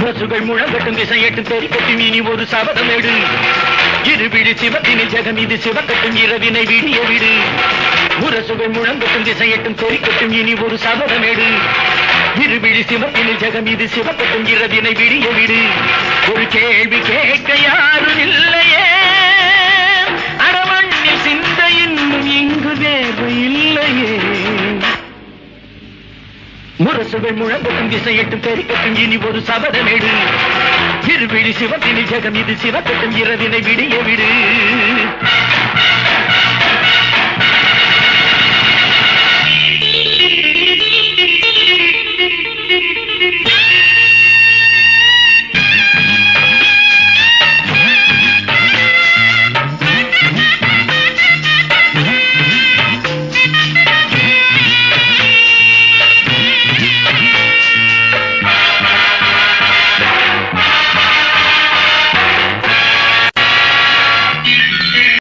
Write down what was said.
முரசுகள் முழங்கட்டும் திசையட்டும் தெரிக்கட்டும் இனி ஒரு சபதம் சபதமேடு இருவிழி சிவத்தினில் ஜெகம் இது சிவக்கட்டும் இரவினை விடிய விடு. முரசுகள் முழங்கட்டும் திசையட்டும் தெரிக்கட்டும் இனி ஒரு சபதம் எடு. இருவிழி சிவத்தினில் ஜெகம் இது சிவக்கட்டும் இரவினை விடிய விடு. ஒரு கேள்வி கேட்கையா? முரசுகள் முழம்புக்கும் திசையட்டும் பெருக்கட்டும் இனி ஒரு சபதமேடு திருவிழி சிவத்தினி ஜெகம் இது சிவக்கட்டும் இரவினை விடிய விடு